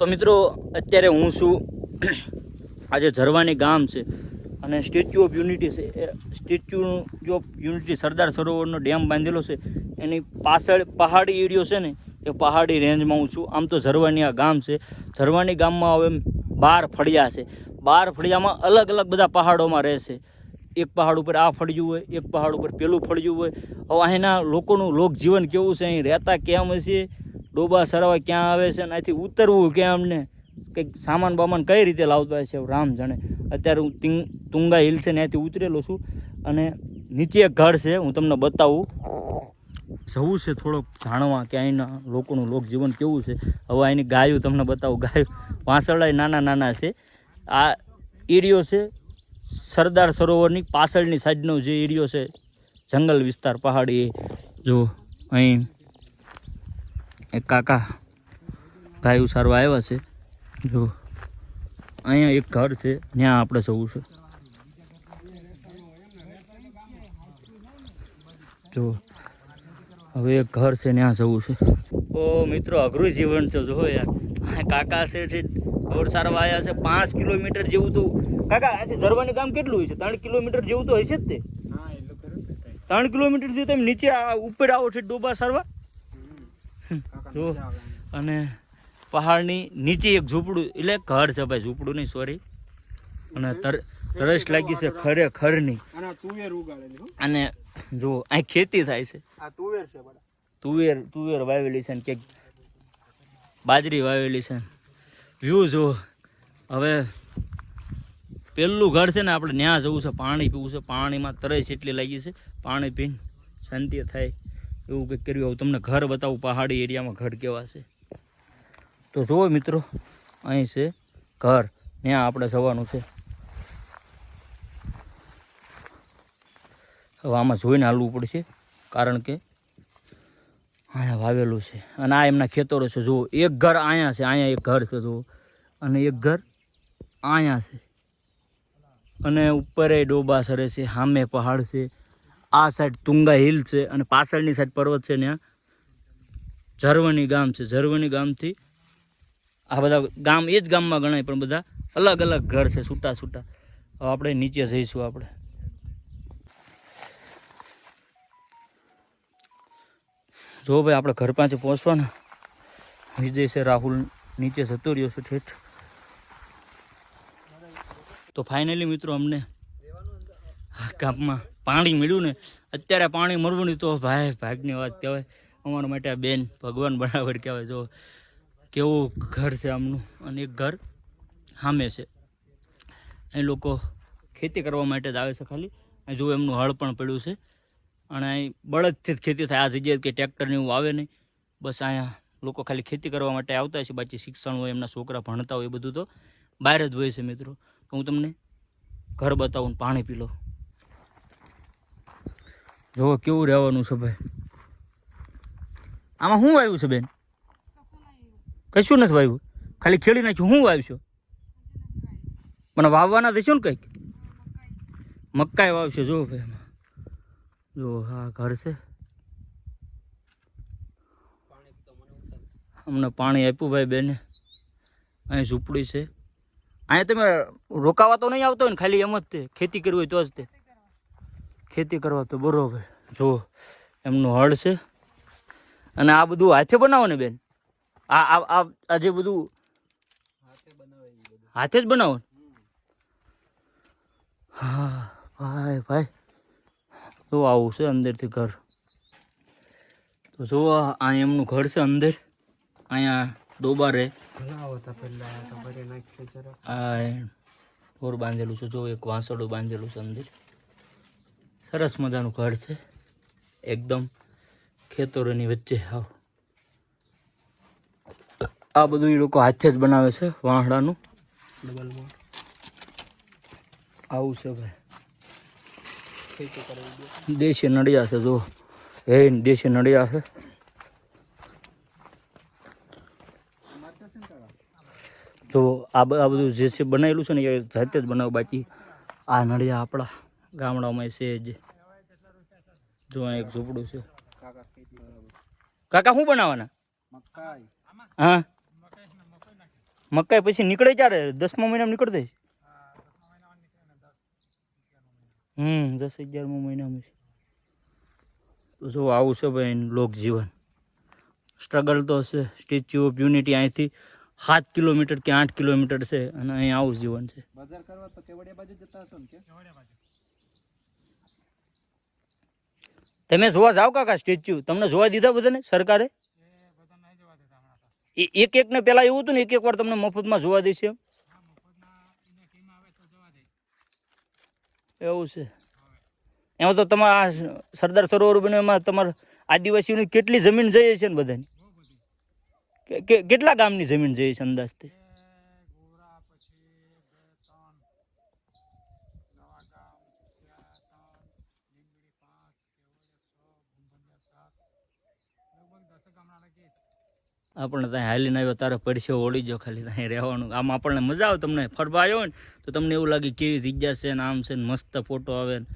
તો મિત્રો, અત્યારે હું છું આજે ઝરવાની ગામ છે અને સ્ટેચ્યુ ઓફ યુનિટી છે. એ સ્ટેચ્યુ ઓફ યુનિટી સરદાર સરોવરનો ડેમ બાંધેલો છે. એની પાછળ પહાડી એરિયો છે ને, એ પહાડી રેન્જમાં હું છું. આમ તો ઝરવાની આ ગામ છે. ઝરવાની ગામમાં હવે બાર ફળિયા છે. બાર ફળિયામાં અલગ અલગ બધા પહાડોમાં રહેશે એક પહાડ ઉપર આ ફળિયું હોય, એક પહાડ ઉપર પેલું ફળિયું હોય. હવે અહીંના લોકોનું લોકજીવન કેવું છે? અહીં રહેતા કેમ હશે? ડોબા સરવા ક્યાં આવે છે અને અહીંથી ઉતરવું ક્યાં અમને? કંઈક સામાન બામાન કઈ રીતે લાવતા હશે રામ જાણે. અત્યારે હું તિંગ હિલ છે ને ત્યાંથી ઉતરેલો છું અને નીચે એક ઘર છે, હું તમને બતાવું. જવું છે થોડોક જાણવા કે અહીંના લોકોનું લોકજીવન કેવું છે. હવે અહીંની ગાયું તમને બતાવું. ગાયું વાંસળા નાના નાના છે. આ એરિયો છે સરદાર સરોવરની પાછળની સાઈડનો જે એરિયો છે, જંગલ વિસ્તાર, પહાડી જો અહીં એક કાકા ગાયું સારવા આવ્યા છે. જો અહીંયા એક ઘર છે, ત્યાં આપણે જવું છે. જો હવે એક ઘર છે, ત્યાં જવું છે. ઓ મિત્રો, અઘરું જીવન છે જો યાર. કાકા છે ઢોર સારવા આવ્યા છે, પાંચ કિલોમીટર જેવું તો કાકા આજે જરવાની કામ કેટલું હોય છે? ત્રણ કિલોમીટર જેવું તો હશે જ તે. ત્રણ કિલોમીટરથી તમે નીચે ઉપર આવો છો ડોબા સારવા? જો અને પહાડની નીચે એક ઝૂંપડું એટલે ઘર છે ભાઈ ઝૂંપડું નહીં સોરી અને તર તરસ લાગી છે ખરેખરની અને જો અહીં ખેતી થાય છે. તુવેર તુવેર વાવેલી છે ને ક્યાંક બાજરી વાવેલી છે. વ્યૂ જો હવે પેલું ઘર છે ને આપણે ત્યાં જવું છે પાણી પીવું છે. પાણીમાં તરસ એટલી લાગી છે પાણી પીને શાંતિ થાય. એવું કંઈક કર્યું આવું તમને ઘર બતાવું, પહાડી એરિયામાં ઘર કેવા છે. તો જુઓ મિત્રો, અહીં છે ઘર, ત્યાં આપણે જવાનું છે. હવે આમાં જોઈને હાલવું પડશે, કારણ કે અહીંયા વાવેલું છે. અને આ એમના ખેતરો છે, જુઓ. એક ઘર અહીંયા છે, અહીંયા એક ઘર છે, જુઓ. અને એક ઘર અહીંયા છે. અને ઉપર ડોબા સરે છે, સામે પહાડ છે. આ સાઈડ તુંગા હિલ છે અને પાછળની સાઈડ પર્વત છે ત્યાં ઝરવણી ગામ છે. ઝરવણી ગામથી આ બધા ગામ, એ જ ગામમાં ગણાય પણ બધા અલગ અલગ ઘર છે, છૂટા છૂટા. હવે આપણે નીચે જઈશું આપણે. જો ભાઈ, આપણે ઘર પાસે પહોંચવાના. વિજય છે રાહુલ, નીચે જતો રહ્યો છે ઠેઠ. તો ફાઇનલી મિત્રો, અમને ગામમાં પાણી મળ્યું ને, અત્યારે પાણી મળવું નહીં તો ભાઈ ભાગની વાત કહેવાય. અમારા માટે બેન ભગવાન બરાબર કહેવાય. જો કેવું ઘર છે આમનું અને એક ઘર સામે છે. અહીં લોકો ખેતી કરવા માટે જ આવે છે ખાલી. અહીં જો એમનું હળ પણ પડ્યું છે. અને અહીં બળદથી જ ખેતી થાય. આ જગ્યાએ કે ટ્રેક્ટરને એવું આવે નહીં. બસ અહીંયા લોકો ખાલી ખેતી કરવા માટે આવતા છે. બાકી શિક્ષણ હોય, એમના છોકરા ભણતા હોય એ બધું તો બહાર જ હોય છે મિત્રો. હું તમને ઘર બતાવું પાણી પી લો જુઓ કેવું રહેવાનું છે ભાઈ? આમાં શું આવ્યું છે બેન? કશું નથી વાવ્યું ખાલી ખેડી નાખ્યું. શું વાવ્યું મને વાવવાના થશે ને કંઈક? મકાઈ વાવશે. જો ભાઈ એમાં જો હા ઘર છે. અમને પાણી આપ્યું ભાઈ બેને. અહીં ઝૂંપડી છે. અહીંયા તમે રોકાવા તો નહીં આવતો હોય ને? ખાલી એમ જ તે. ખેતી કરવી હોય તો જ તે. ખેતી કરવા તો બરોબર. જો એમનું હળ છે. અને આ બધું હાથે બનાવો ને બેન? આ આ આ જે બધું હાથે જ બનાવો હા ભાઈ ભાઈ. જો આવું છે અંદરથી ઘર. તો જો આ એમનું ઘર છે અંદર. અહીંયા ડોબા રહે આ ઢોર બાંધેલું છે. જો એક વાંસળું બાંધેલું છે અંદર. સરસ મજાનું ઘર છે. એકદમ ખેતરોની વચ્ચે, આવ. આ બધું એ લોકો હાથે જ બનાવે છે, વાંહડાનું. આવું છે ભાઈ. દેશી નડિયા છે જો હે, દેશી નડિયા છે. જો આ બધું જે છે, બનાવેલું છે ને, એ જાતે જ બનાવ બાકી. આ નડિયા આપણા. ગામડામાં છે જ. જો એક ઝૂંપડું છે. કાકા, શું બનાવવાના? હા? મકાઈ પછી નીકળે ક્યારે? દસમા મહિનામાં નીકળતે હમ, દસ અગિયારમા મહિનામાં છે. જો આવું છે ભાઈ લોક જીવન. સ્ટ્રગલ તો હશે. સ્ટેચ્યુ ઓફ યુનિટી અહીંથી સાત કિલોમીટર કે આઠ કિલોમીટર છે અને અહીં આવું જીવન છે. તમે જોવા જાઓ કાકા સ્ટેચ્યુ. તમને જોવા દીધા બધાને સરકારે? એ- એક એક ને પેલા એવું હતું ને એક એક વાર તમને મફતમાં જોવા દેશે એવું છે. એમાં તો તમારા સરદાર સરોવર બન્યું એમાં તમારા આદિવાસીઓની કેટલી જમીન જઈએ છે ને બધાની? કેટલા ગામની જમીન જઈએ છે અંદાજથી? આપણને ત્યાં હાલીને આવ્યો, તારે પડશે ઓળી જો ખાલી ત્યાં રહેવાનું. આમ આપણને મજા આવે તમને. ફરવા આવ્યો ને, તો તમને એવું લાગે કેવી જગ્યા છે ને આમ છે ને મસ્ત ફોટો આવે ને.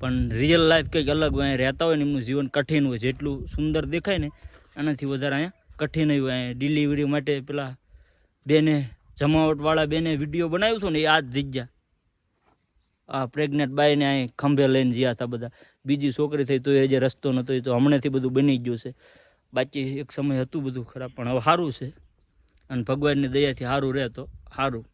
પણ રિયલ લાઈફ કંઈક અલગ હોય, અહીંયા રહેતા હોય ને એમનું જીવન કઠિન હોય, જેટલું સુંદર દેખાય ને એનાથી વધારે અહીંયા કઠિન હોય. અહીંયા ડિલિવરી માટે પેલા બેને, જમાવટવાળા બેને વીડિયો બનાવ્યો હતો ને, એ આ જ જગ્યા. આ પ્રેગ્નેન્ટ બાઈને અહીં ખંભે લઈને જ્યાં હતા બધા. બીજી છોકરી થઈ તો એ જે રસ્તો નહોતો એ તો હમણાંથી બધું બની ગયું છે. બાકી એક સમય હતું બધું ખરાબ, પણ હવે સારું છે. અને ભગવાનની દયાથી સારું રહે તો સારું.